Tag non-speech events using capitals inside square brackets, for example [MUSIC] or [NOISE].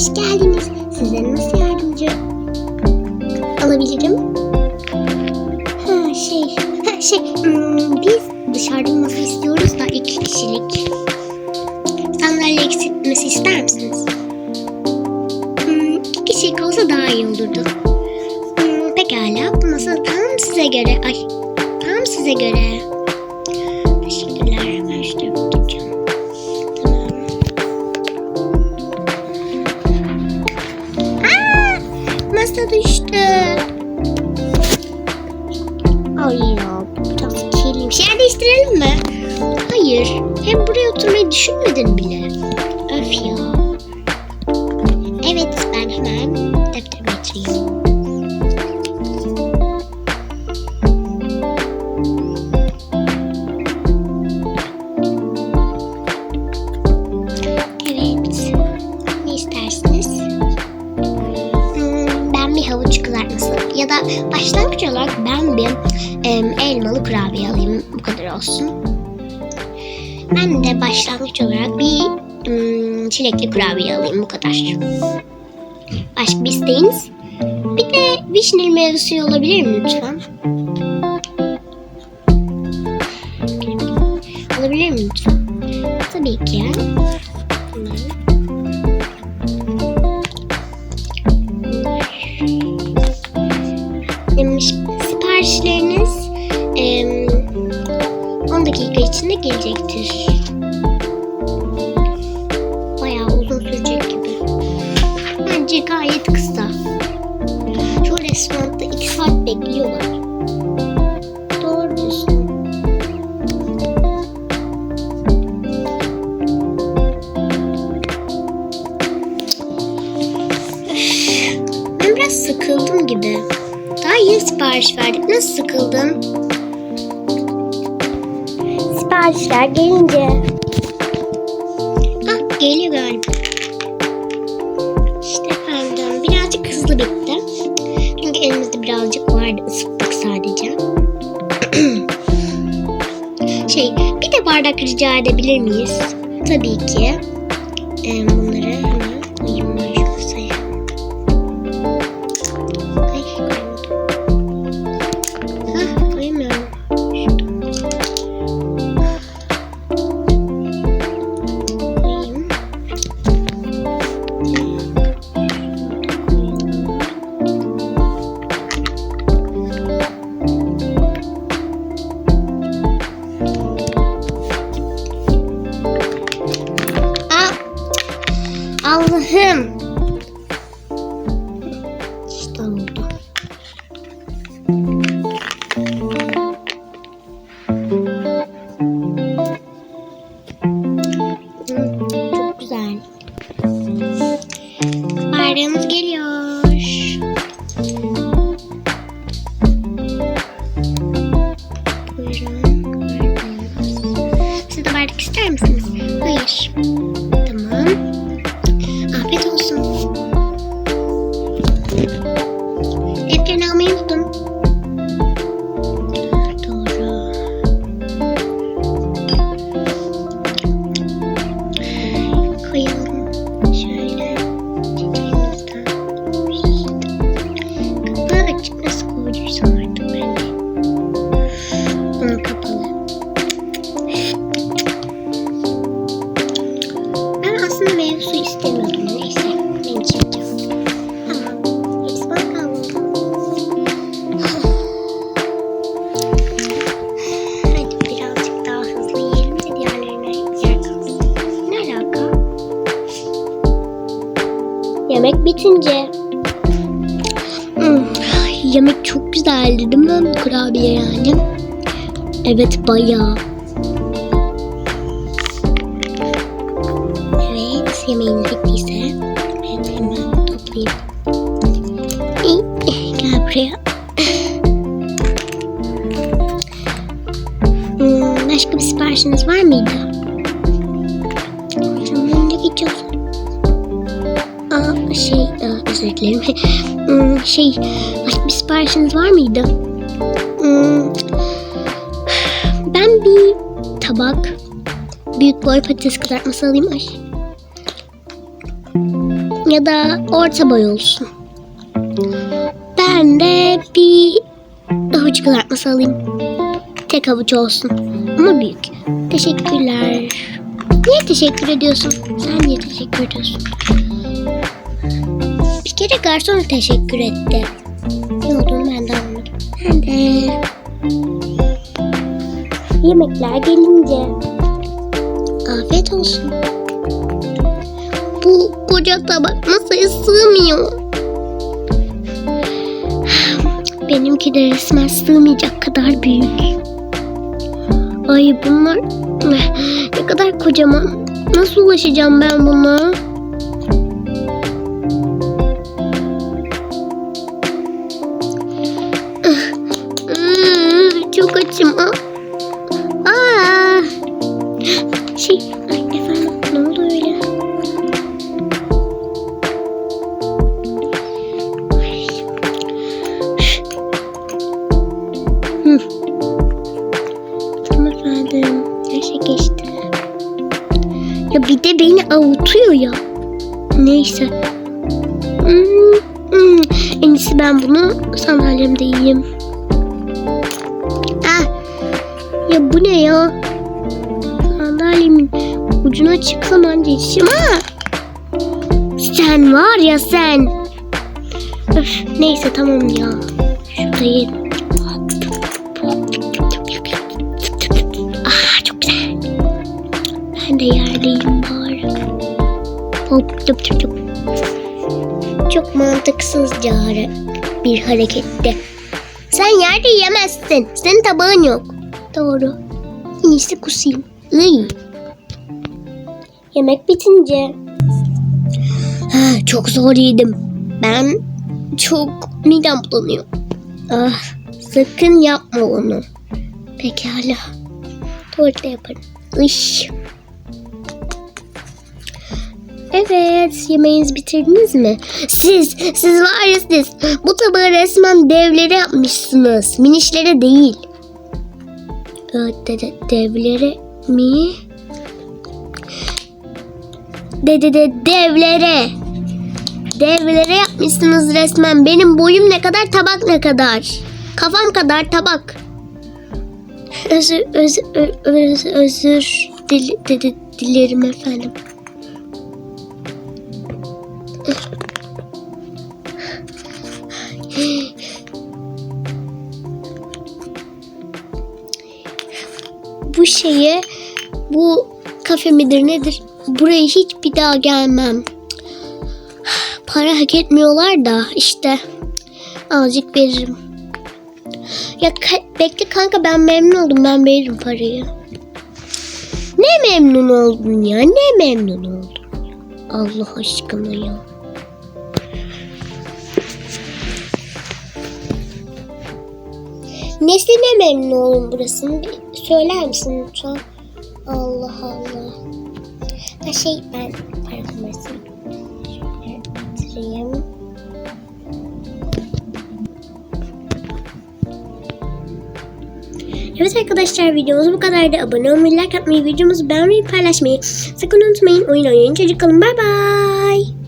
hoş geldiniz. Size nasıl yardımcı alabilirim? Ha şey, ha şey, hmm, biz dışarıda masa istiyoruz da iki kişilik. Sandalye eksiltmesi ister misiniz? Hmm, iki kişilik olsa daha iyi olurdu. Hmm, pekala, bu masa tam size göre, ay tam size göre. Ay ya, biraz kirliymiş. Yer mi? Hayır. Hem buraya oturmayı düşünmedin bile. Öf ya. Evet, ben hemen defterime getireyim. Bir em, elmalı kurabiye alayım. Bu kadar olsun. Ben de başlangıç olarak bir hmm, çilekli kurabiye alayım. Bu kadar. Başka bir isteğiniz? Bir de vişneli meyve suyu olabilir mi lütfen? Olabilir mi lütfen? Tabii ki. Tamam. Gelecektir. Bayağı uzun sürecek gibi. Bence gayet kısa. Şu restoranda 2 saat bekliyorlar. Sıkıldım gibi. Daha yeni sipariş verdik. Nasıl sıkıldın? Siparişler gelince. Ah geliyor galiba. İşte efendim birazcık hızlı bitti. Çünkü elimizde birazcık vardı ısıttık sadece. [CLEARS THROAT] şey bir de bardak rica edebilir miyiz? Tabii ki. Ee, bunları hemen yer kalsın. Ne alaka? Yemek bitince. Hmm, yemek çok güzeldi değil mi? Kurabiye yani. Evet bayağı. Evet yemeğiniz bittiyse ben hemen toplayayım. Gel buraya. Hmm, başka bir siparişiniz var mıydı? Tamam ne geçiyorsun? Aa şey aa, özür dilerim. [LAUGHS] Hmm, şey başka bir siparişiniz var mıydı? Hmm, ben bir tabak büyük boy patates kızartması alayım. Ay. Ya da orta boy olsun. Ben de bir havuç kızartması alayım. Tek havuç olsun. Ama büyük. Teşekkürler. Niye teşekkür ediyorsun? Sen niye teşekkür ediyorsun? Bir kere garson teşekkür etti. Ne olduğunu ben de anlamadım. Ben de... Yemekler gelince. Afiyet olsun. Bu koca tabak masaya sığmıyor. Benimki de resmen sığmayacak kadar büyük. Ay bunlar ne kadar kocaman. Nasıl ulaşacağım ben buna? Hmm, Çok açım. Aa. Ya bir de beni avutuyor ya. Neyse. Hmm, hmm. En iyisi ben bunu sandalyemde yiyeyim. Ah. Ya bu ne ya? Sandalyemin ucuna çıksam anca yetişim. Ha! Sen var ya sen. Öf, neyse tamam ya. Şurada yiyelim. De yerdeyim bari. Hop tıp tıp tıp. Çok mantıksızca bir hareketti. Sen yerde yiyemezsin. Senin tabağın yok. Doğru. En iyisi kusayım. Iy. Yemek bitince. Ha, çok zor yedim. Ben çok midem bulanıyor. Ah, sakın yapma onu. Pekala. Tuvalette yaparım. Iş. Evet, yemeğinizi bitirdiniz mi? Siz, siz var ya siz. Bu tabağı resmen devlere yapmışsınız. Minişlere değil. De, de, devlere mi? De, de, de, devlere. Devlere yapmışsınız resmen. Benim boyum ne kadar, tabak ne kadar. Kafam kadar tabak. Özür, özür, özür, özür dil, de, dilerim efendim. Şeye, bu kafe midir nedir? Buraya hiç bir daha gelmem. Para hak etmiyorlar da işte azıcık veririm. Ya ka- bekle kanka ben memnun oldum ben veririm parayı. Ne memnun oldun ya ne memnun oldun. Allah aşkına ya. Nesine memnun olun burasını söyler misin lütfen? Allah Allah. Ha şey ben para numarasını şöyle. Evet arkadaşlar videomuz bu kadardı. Abone olmayı, like atmayı, videomuzu beğenmeyi, paylaşmayı sakın unutmayın. Oyun oynayın çocuk kalın. Bay bay.